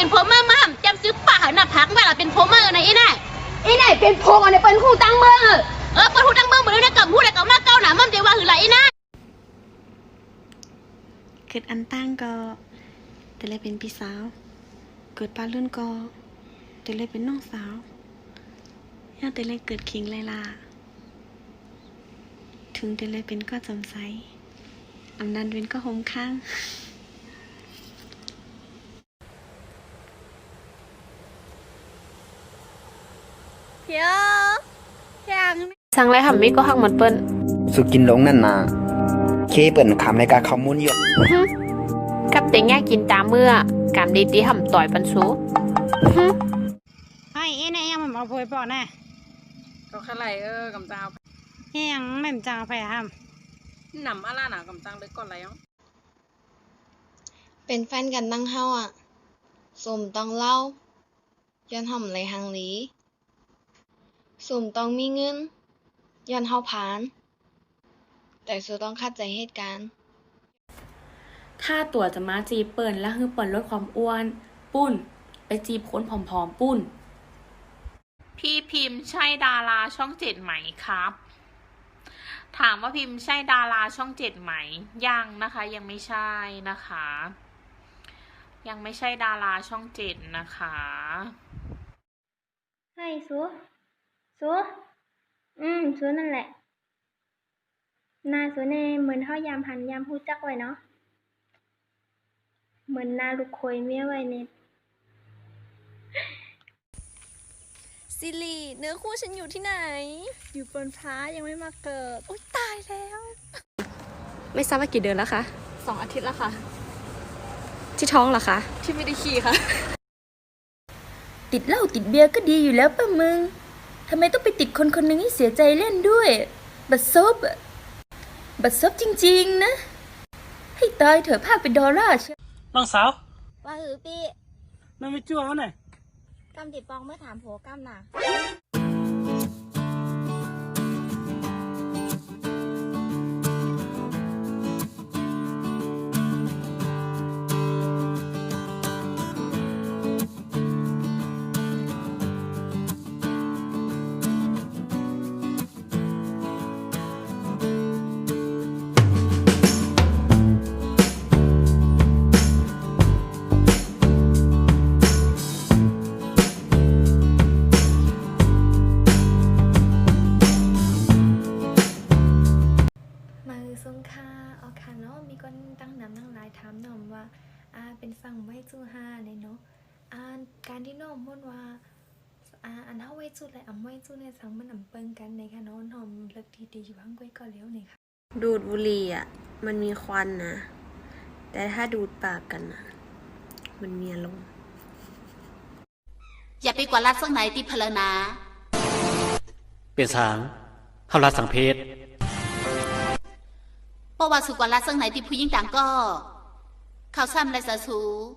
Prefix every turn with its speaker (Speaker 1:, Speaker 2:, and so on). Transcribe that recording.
Speaker 1: เป็นโพเมอร์มาจำซื้อป่าหน้าพักแม่เราเป็นโพเมอร์นะอีน่ะ
Speaker 2: อีไหนเป็นโพงอันนี้เป็นคู่ตั้งเมืองเออ
Speaker 1: เออเปิดหูดังเบิ้งเหมือนได้กับหูได้กับมาเก้าหนามั่มเดี๋ยวว่าหือไรอีน่ะ
Speaker 3: เกิดอันตั้งก็แต่เลยเป็นพี่สาว เกิดปลาลื่นก็แต่เลยเป็นน้องสาวย่าแต่เลยเกิดคิงไลลาถึงแต่เลยเป็นก็จำใสอำนันเป็นก็หมข้าง
Speaker 4: สั่งอะไรค่ะมิก็หักเหมือนเปิ้น
Speaker 5: สุกินลงนั่นนาเคเปิ่นคำในการข้อมูลอยู่
Speaker 4: กับแต่แง่กินตามเมื่อกามดีดีห่ำต่อยปันสู
Speaker 6: ไอ้เอ็นไอ้ยังมันเอาโพยปอน่ะ
Speaker 7: ก็ขะไหลเออกำจาง
Speaker 6: เฮ้ยังแม่มจางไปห้าม
Speaker 7: หนำอะไรหนากำจางเลยก่อนไรอะ
Speaker 2: เป็นแฟนกันตั้งเฮาอะสมต้องเล่าย้อนห่อมเลยหังหลี สมต้องมีเงินย้อนเฮาผ่าน แต่สุต้องคัดใจเหตุการณ์
Speaker 8: ถ้าตัวจะมาจีบเปิ่นแล้วคือเปิ่นลดความอ้วน ปุ้น ไปจีบคนผอมๆ ปุ้น
Speaker 9: พี่พิมพ์ใช่ดาราช่องเจ็ดไหมครับ ถามว่าพิมพ์ใช่ดาราช่องเจ็ดไหม ยังนะคะ ยังไม่ใช่นะคะ ยังไม่ใช่ดาราช่องเจ็ดนะคะ
Speaker 10: ใช่ซู ซูอืมซูนั่นแหละ นาซูเน่เหมือนเท่ายามหันยามฮู้จักไว้เนาะ เหมือนนาลูกโคยเมียไว้เน็ต
Speaker 4: ซิลีเนื้อคู่ฉันอยู่ที่ไหน อยู่บนฟ้ายังไม่มาเกิด โอ๊ยตายแล้ว
Speaker 3: ไม่ทราบว่ากี่เดือนแล้วคะ
Speaker 4: สองอาทิตย์แล้วค่ะ
Speaker 3: ที่ท้องเหรอคะ
Speaker 4: ที่ไม่ได้ขี่ค่ะ
Speaker 11: ติดเหล้าติดเบียร์ก็ดีอยู่แล้วป่ะมึง ทำไมต้องไปติดคนคนหนึ่งให้เสียใจเล่นด้วย บัดซบอะบัดซบจริงๆนะ ให้ตายเถอะภาพเป็นดอลลาร์เชียว
Speaker 6: น้องสาว
Speaker 10: ว่าหือปี
Speaker 6: นั่นไม่จั่วเขาหน่อย
Speaker 10: กำติดปองเมื่อถามโผกำน่ะ
Speaker 3: ว่าอ่าเป็นสั่งไว้จูห้าเลยเนาะอ่าการที่น้อมพูดว่าอ่าอันเท่าไว้จูเลยอ่ำไว้จูในสั่งมันอ่ำเปิงกันในค่ะเนาะน้อมเลิกทีดีอยู่ห้างก้อยก่อนแล้วเนี่ยค่ะ
Speaker 8: ดูดบุหรี่อะมันมีควันนะ แต่ถ้าดูดปากกันอะ มันมีอารมณ์
Speaker 1: อย่าไปกว่ารัดสักไหนที่พลนา
Speaker 12: เป็นสางเฮารัดสังเพศ
Speaker 1: เพราะว่าสุกว่ารัดสักไหนที่ผู้หญิงต่างก็ เขาซ้ำไรสะสูเ